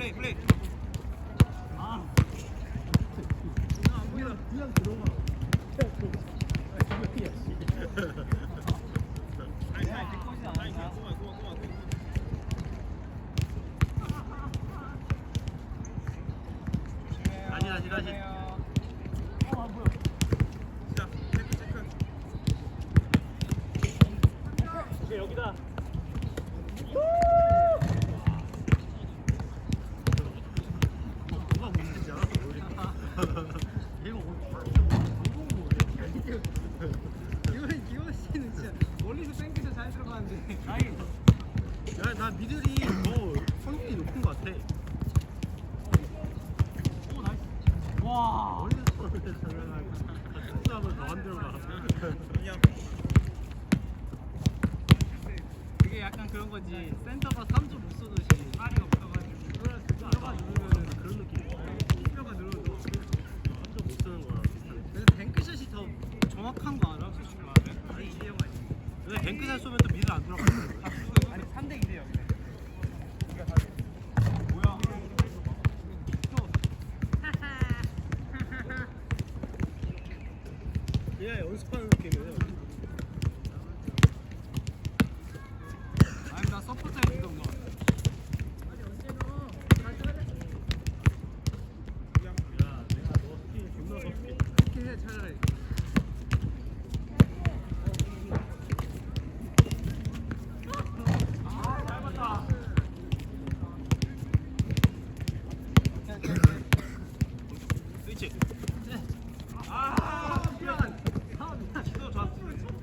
플레이 플레이 다시 여기다. 나, 나 미들이 더 확률이 높은 것 같아. 오 나이스. 와. 어디서 잘나가고 한번 더 만들어봐. 그게 약간 그런 거지. 센터가 3점 못 쏘듯이 없어가지고. 뼈가 누르면 그런 느낌이야. 뼈가 누르면 완전 못 쓰는 거랑 비슷하네. 근데 뱅크샷이 더 정확한 거 알아? 솔직히 말하면. 아니 이해가 있어. 근데 뱅크샷 쏘면 또 미들 안 돌아가. 아니 그냥 연습하는 느낌이에요. 아니 나 서포터 했던 거. 그렇지. 아! 저